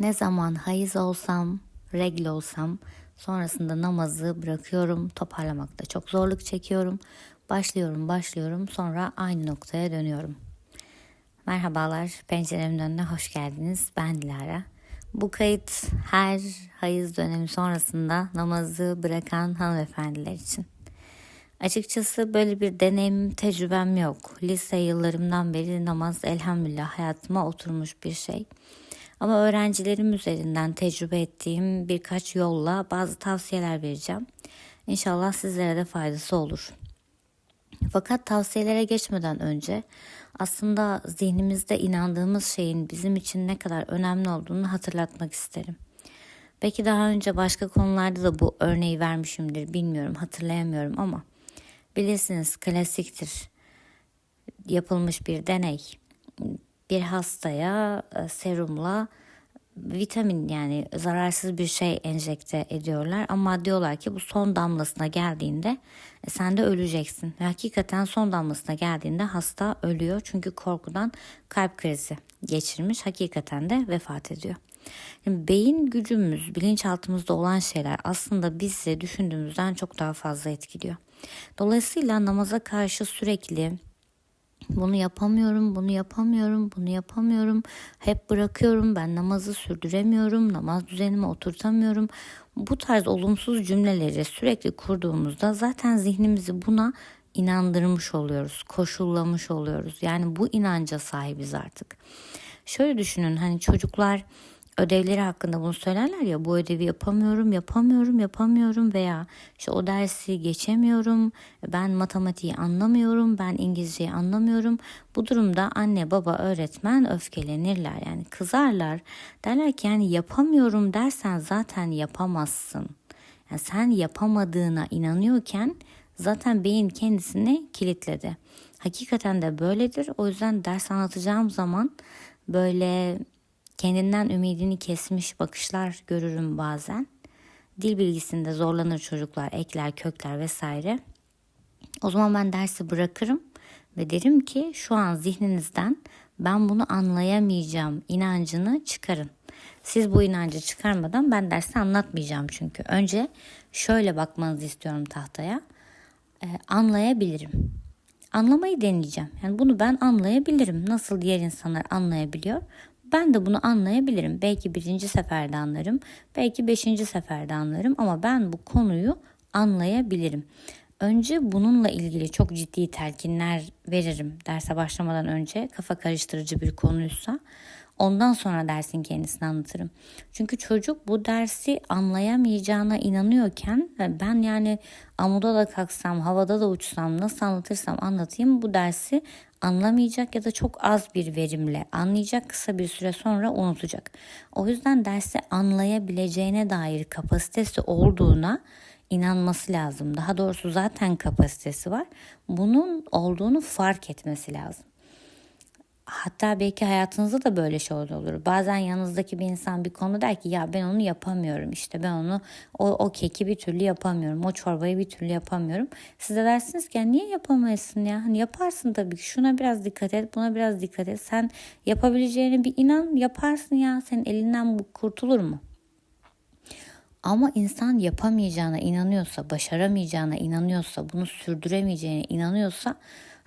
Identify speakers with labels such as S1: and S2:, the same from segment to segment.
S1: Ne zaman hayız olsam, regl olsam sonrasında namazı bırakıyorum. Toparlamakta çok zorluk çekiyorum. Başlıyorum, başlıyorum. Sonra aynı noktaya dönüyorum. Merhabalar, penceremin önüne hoş geldiniz. Ben Dilara. Bu kayıt her hayız dönemi sonrasında namazı bırakan hanımefendiler için. Açıkçası böyle bir deneyim, tecrübem yok. Lise yıllarımdan beri namaz elhamdülillah hayatıma oturmuş bir şey. Ama öğrencilerim üzerinden tecrübe ettiğim birkaç yolla bazı tavsiyeler vereceğim. İnşallah sizlere de faydası olur. Fakat tavsiyelere geçmeden önce aslında zihnimizde inandığımız şeyin bizim için ne kadar önemli olduğunu hatırlatmak isterim. Belki daha önce başka konularda da bu örneği vermişimdir bilmiyorum hatırlayamıyorum ama bilirsiniz klasiktir yapılmış bir deney bir hastaya e, serumla vitamin yani zararsız bir şey enjekte ediyorlar ama diyorlar ki bu son damlasına geldiğinde e, sen de öleceksin. Ve hakikaten son damlasına geldiğinde hasta ölüyor çünkü korkudan kalp krizi geçirmiş hakikaten de vefat ediyor. Şimdi beyin gücümüz, bilinçaltımızda olan şeyler aslında bizi düşündüğümüzden çok daha fazla etkiliyor. Dolayısıyla namaza karşı sürekli bunu yapamıyorum, bunu yapamıyorum, bunu yapamıyorum. Hep bırakıyorum, ben namazı sürdüremiyorum, namaz düzenime oturtamıyorum. Bu tarz olumsuz cümleleri sürekli kurduğumuzda zaten zihnimizi buna inandırmış oluyoruz, koşullamış oluyoruz. Yani bu inanca sahibiz artık. Şöyle düşünün hani çocuklar ödevleri hakkında bunu söylerler ya bu ödevi yapamıyorum, yapamıyorum, yapamıyorum veya işte o dersi geçemiyorum, ben matematiği anlamıyorum, ben İngilizceyi anlamıyorum. Bu durumda anne, baba, öğretmen öfkelenirler yani kızarlar. Derler ki yani yapamıyorum dersen zaten yapamazsın. Yani sen yapamadığına inanıyorken zaten beyin kendisini kilitledi. Hakikaten de böyledir. O yüzden ders anlatacağım zaman böyle Kendinden ümidini kesmiş bakışlar görürüm bazen. Dil bilgisinde zorlanır çocuklar, ekler, kökler vesaire. O zaman ben dersi bırakırım ve derim ki şu an zihninizden ben bunu anlayamayacağım inancını çıkarın. Siz bu inancı çıkarmadan ben dersi anlatmayacağım çünkü. Önce şöyle bakmanızı istiyorum tahtaya. Ee, anlayabilirim. Anlamayı deneyeceğim. Yani bunu ben anlayabilirim. Nasıl diğer insanlar anlayabiliyor? Ben de bunu anlayabilirim. Belki birinci seferde anlarım, belki beşinci seferde anlarım ama ben bu konuyu anlayabilirim. Önce bununla ilgili çok ciddi telkinler veririm derse başlamadan önce kafa karıştırıcı bir konuysa. Ondan sonra dersin kendisini anlatırım. Çünkü çocuk bu dersi anlayamayacağına inanıyorken ben yani amuda da kalksam, havada da uçsam, nasıl anlatırsam anlatayım bu dersi anlamayacak ya da çok az bir verimle anlayacak kısa bir süre sonra unutacak. O yüzden dersi anlayabileceğine dair kapasitesi olduğuna inanması lazım. Daha doğrusu zaten kapasitesi var. Bunun olduğunu fark etmesi lazım. Hatta belki hayatınızda da böyle şeyler olur. Bazen yanınızdaki bir insan bir konu der ki ya ben onu yapamıyorum işte ben onu o, o keki bir türlü yapamıyorum. O çorbayı bir türlü yapamıyorum. Siz de dersiniz ki ya niye yapamayasın ya? Hani yaparsın tabii ki şuna biraz dikkat et buna biraz dikkat et. Sen yapabileceğine bir inan yaparsın ya senin elinden bu kurtulur mu? Ama insan yapamayacağına inanıyorsa, başaramayacağına inanıyorsa, bunu sürdüremeyeceğine inanıyorsa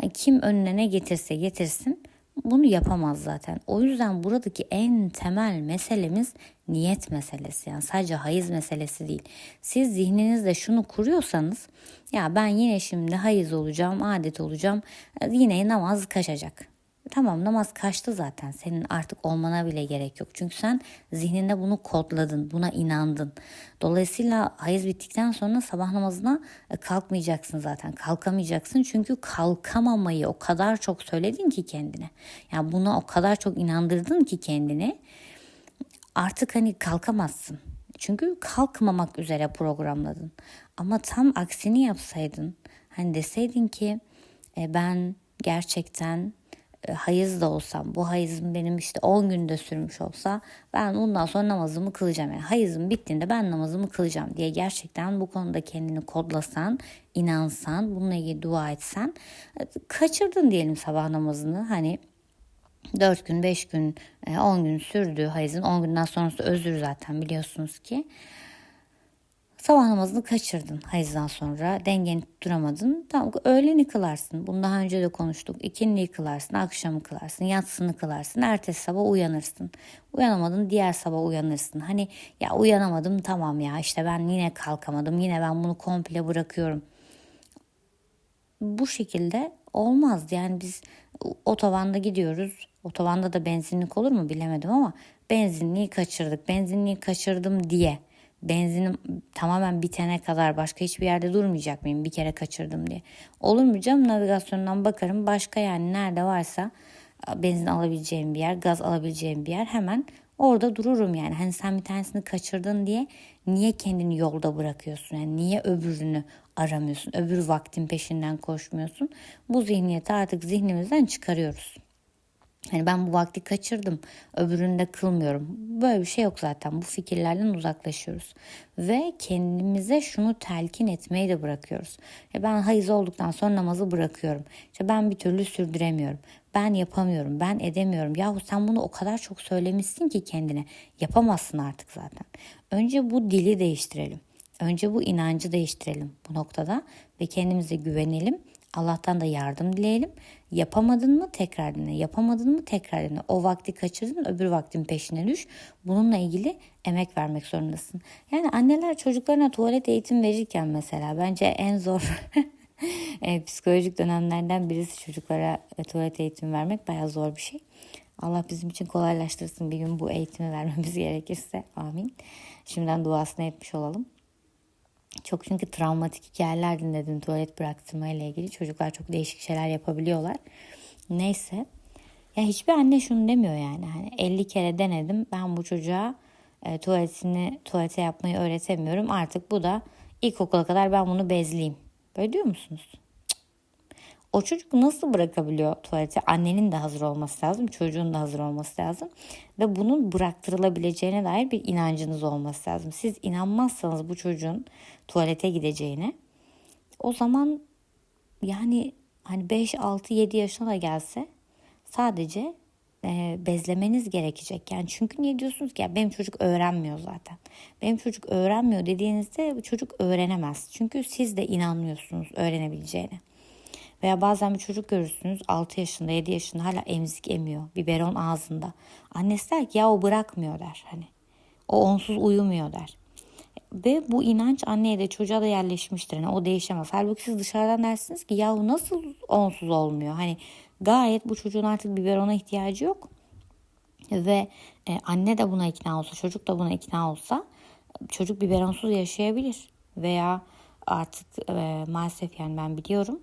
S1: hani kim önüne ne getirse getirsin bunu yapamaz zaten. O yüzden buradaki en temel meselemiz niyet meselesi. Yani sadece hayız meselesi değil. Siz zihninizde şunu kuruyorsanız ya ben yine şimdi hayız olacağım, adet olacağım. Yine namaz kaçacak. Tamam namaz kaçtı zaten. Senin artık olmana bile gerek yok. Çünkü sen zihninde bunu kodladın, buna inandın. Dolayısıyla hayız bittikten sonra sabah namazına e, kalkmayacaksın zaten. Kalkamayacaksın çünkü kalkamamayı o kadar çok söyledin ki kendine. Yani buna o kadar çok inandırdın ki kendini. Artık hani kalkamazsın. Çünkü kalkmamak üzere programladın. Ama tam aksini yapsaydın. Hani deseydin ki e, ben gerçekten hayız da olsam bu hayızım benim işte 10 günde sürmüş olsa ben ondan sonra namazımı kılacağım. Yani hayızım bittiğinde ben namazımı kılacağım diye gerçekten bu konuda kendini kodlasan, inansan, bununla ilgili dua etsen e, kaçırdın diyelim sabah namazını. Hani 4 gün, 5 gün, e, 10 gün sürdü hayızın. 10 günden sonrası özür zaten biliyorsunuz ki. Sabah namazını kaçırdın hayızdan sonra. Dengeni tutturamadın. Tamam öğleni kılarsın. Bunu daha önce de konuştuk. İkindiyi kılarsın, akşamı kılarsın, yatsını kılarsın. Ertesi sabah uyanırsın. Uyanamadın diğer sabah uyanırsın. Hani ya uyanamadım tamam ya işte ben yine kalkamadım. Yine ben bunu komple bırakıyorum. Bu şekilde olmaz. Yani biz otobanda gidiyoruz. Otobanda da benzinlik olur mu bilemedim ama benzinliği kaçırdık. Benzinliği kaçırdım diye benzinim tamamen bitene kadar başka hiçbir yerde durmayacak mıyım bir kere kaçırdım diye. Olur mu canım navigasyondan bakarım başka yani nerede varsa benzin alabileceğim bir yer, gaz alabileceğim bir yer hemen orada dururum yani. Hani sen bir tanesini kaçırdın diye niye kendini yolda bırakıyorsun? Yani niye öbürünü aramıyorsun? Öbür vaktin peşinden koşmuyorsun? Bu zihniyeti artık zihnimizden çıkarıyoruz. Hani ben bu vakti kaçırdım, öbürünü de kılmıyorum. Böyle bir şey yok zaten. Bu fikirlerden uzaklaşıyoruz. Ve kendimize şunu telkin etmeyi de bırakıyoruz. Ya ben hayız olduktan sonra namazı bırakıyorum. İşte ben bir türlü sürdüremiyorum. Ben yapamıyorum, ben edemiyorum. Yahu sen bunu o kadar çok söylemişsin ki kendine. Yapamazsın artık zaten. Önce bu dili değiştirelim. Önce bu inancı değiştirelim bu noktada ve kendimize güvenelim Allah'tan da yardım dileyelim. Yapamadın mı tekrar dinle. Yapamadın mı tekrar dinle. O vakti kaçırdın öbür vaktin peşine düş. Bununla ilgili emek vermek zorundasın. Yani anneler çocuklarına tuvalet eğitim verirken mesela bence en zor e, psikolojik dönemlerden birisi çocuklara e, tuvalet eğitimi vermek bayağı zor bir şey. Allah bizim için kolaylaştırsın bir gün bu eğitimi vermemiz gerekirse. Amin. Şimdiden duasını etmiş olalım. Çok çünkü travmatik hikayeler dinledim tuvalet bıraktırma ile ilgili. Çocuklar çok değişik şeyler yapabiliyorlar. Neyse. Ya hiçbir anne şunu demiyor yani. Hani 50 kere denedim. Ben bu çocuğa e, tuvaletini tuvalete yapmayı öğretemiyorum. Artık bu da ilkokula kadar ben bunu bezleyeyim. Böyle diyor musunuz? O çocuk nasıl bırakabiliyor tuvalete? Annenin de hazır olması lazım, çocuğun da hazır olması lazım. Ve bunun bıraktırılabileceğine dair bir inancınız olması lazım. Siz inanmazsanız bu çocuğun tuvalete gideceğine o zaman yani hani 5, 6, 7 yaşına da gelse sadece e, bezlemeniz gerekecek. Yani çünkü niye diyorsunuz ki ya benim çocuk öğrenmiyor zaten. Benim çocuk öğrenmiyor dediğinizde çocuk öğrenemez. Çünkü siz de inanmıyorsunuz öğrenebileceğine. Veya bazen bir çocuk görürsünüz 6 yaşında 7 yaşında hala emzik emiyor. Biberon ağzında. Annesi der ki ya o bırakmıyor der. Hani o onsuz uyumuyor der. Ve bu inanç anneye de çocuğa da yerleşmiştir. Yani o değişemez. Halbuki siz dışarıdan dersiniz ki yahu nasıl onsuz olmuyor? Hani gayet bu çocuğun artık biberona ihtiyacı yok. Ve e, anne de buna ikna olsa, çocuk da buna ikna olsa çocuk biberonsuz yaşayabilir. Veya artık e, maalesef yani ben biliyorum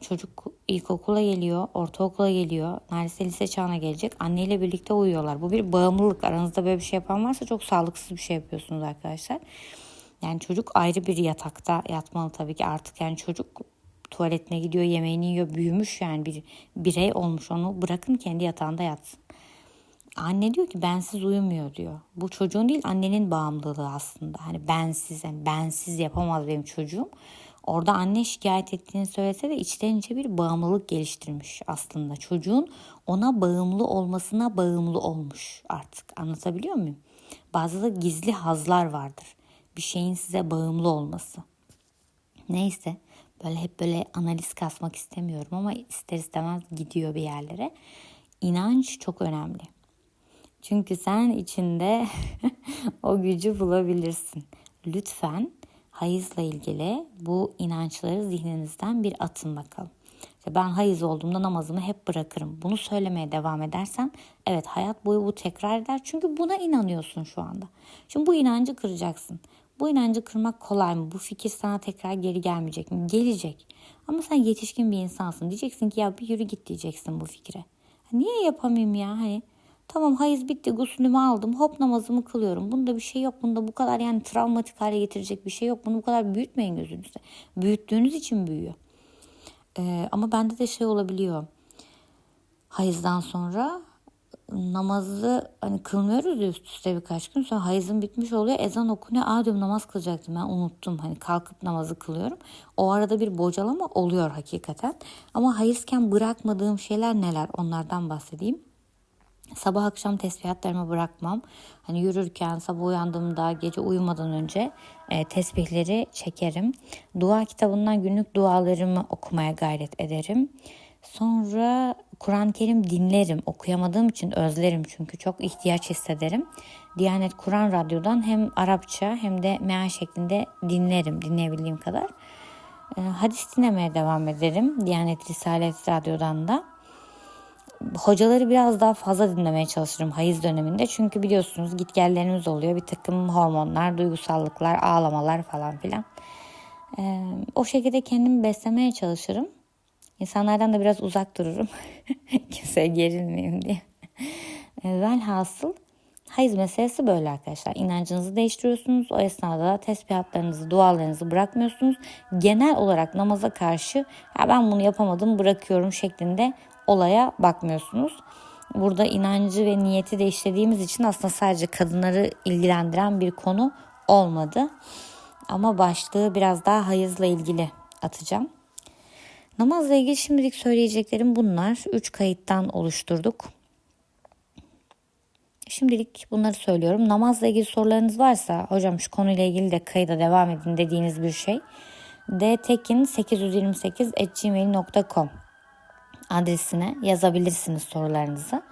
S1: çocuk ilkokula geliyor, ortaokula geliyor, neredeyse lise çağına gelecek. Anneyle birlikte uyuyorlar. Bu bir bağımlılık. Aranızda böyle bir şey yapan varsa çok sağlıksız bir şey yapıyorsunuz arkadaşlar. Yani çocuk ayrı bir yatakta yatmalı tabii ki artık yani çocuk tuvaletine gidiyor, yemeğini yiyor, büyümüş yani bir birey olmuş onu bırakın kendi yatağında yatsın. Anne diyor ki bensiz uyumuyor diyor. Bu çocuğun değil annenin bağımlılığı aslında. Hani bensiz, yani bensiz yapamaz benim çocuğum. Orada anne şikayet ettiğini söylese de içten içe bir bağımlılık geliştirmiş aslında. Çocuğun ona bağımlı olmasına bağımlı olmuş artık. Anlatabiliyor muyum? Bazı da gizli hazlar vardır. Bir şeyin size bağımlı olması. Neyse böyle hep böyle analiz kasmak istemiyorum ama ister istemez gidiyor bir yerlere. İnanç çok önemli. Çünkü sen içinde o gücü bulabilirsin. Lütfen hayızla ilgili bu inançları zihninizden bir atın bakalım. İşte ben hayız olduğumda namazımı hep bırakırım. Bunu söylemeye devam edersen evet hayat boyu bu tekrar eder. Çünkü buna inanıyorsun şu anda. Şimdi bu inancı kıracaksın. Bu inancı kırmak kolay mı? Bu fikir sana tekrar geri gelmeyecek mi? Gelecek. Ama sen yetişkin bir insansın. Diyeceksin ki ya bir yürü git diyeceksin bu fikre. Niye yapamayayım ya? Hani Tamam hayız bitti guslümü aldım hop namazımı kılıyorum. Bunda bir şey yok. Bunda bu kadar yani travmatik hale getirecek bir şey yok. Bunu bu kadar büyütmeyin gözünüzde. Büyüttüğünüz için büyüyor. Ee, ama bende de şey olabiliyor. Hayızdan sonra namazı hani kılmıyoruz ya üst üste birkaç gün sonra hayızım bitmiş oluyor ezan okunuyor aa diyorum namaz kılacaktım ben unuttum hani kalkıp namazı kılıyorum o arada bir bocalama oluyor hakikaten ama hayızken bırakmadığım şeyler neler onlardan bahsedeyim Sabah akşam tesbihatlarımı bırakmam. Hani yürürken, sabah uyandığımda, gece uyumadan önce e, tesbihleri çekerim. Dua kitabından günlük dualarımı okumaya gayret ederim. Sonra Kur'an-ı Kerim dinlerim. Okuyamadığım için özlerim çünkü çok ihtiyaç hissederim. Diyanet Kur'an Radyo'dan hem Arapça hem de meal şeklinde dinlerim dinleyebildiğim kadar. E, hadis dinlemeye devam ederim. Diyanet Risalet Radyo'dan da hocaları biraz daha fazla dinlemeye çalışırım hayız döneminde. Çünkü biliyorsunuz gitgellerimiz oluyor. Bir takım hormonlar, duygusallıklar, ağlamalar falan filan. Ee, o şekilde kendimi beslemeye çalışırım. İnsanlardan da biraz uzak dururum. Kimseye gerilmeyeyim diye. Ee, velhasıl hayız meselesi böyle arkadaşlar. İnancınızı değiştiriyorsunuz. O esnada da tesbihatlarınızı, dualarınızı bırakmıyorsunuz. Genel olarak namaza karşı ya ben bunu yapamadım bırakıyorum şeklinde olaya bakmıyorsunuz. Burada inancı ve niyeti de işlediğimiz için aslında sadece kadınları ilgilendiren bir konu olmadı. Ama başlığı biraz daha hayızla ilgili atacağım. Namazla ilgili şimdilik söyleyeceklerim bunlar. Üç kayıttan oluşturduk. Şimdilik bunları söylüyorum. Namazla ilgili sorularınız varsa hocam şu konuyla ilgili de kayıda devam edin dediğiniz bir şey. dtekin828.gmail.com adresine yazabilirsiniz sorularınızı.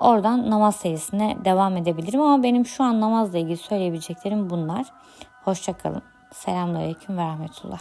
S1: Oradan namaz serisine devam edebilirim ama benim şu an namazla ilgili söyleyebileceklerim bunlar. Hoşçakalın. Selamünaleyküm ve rahmetullah.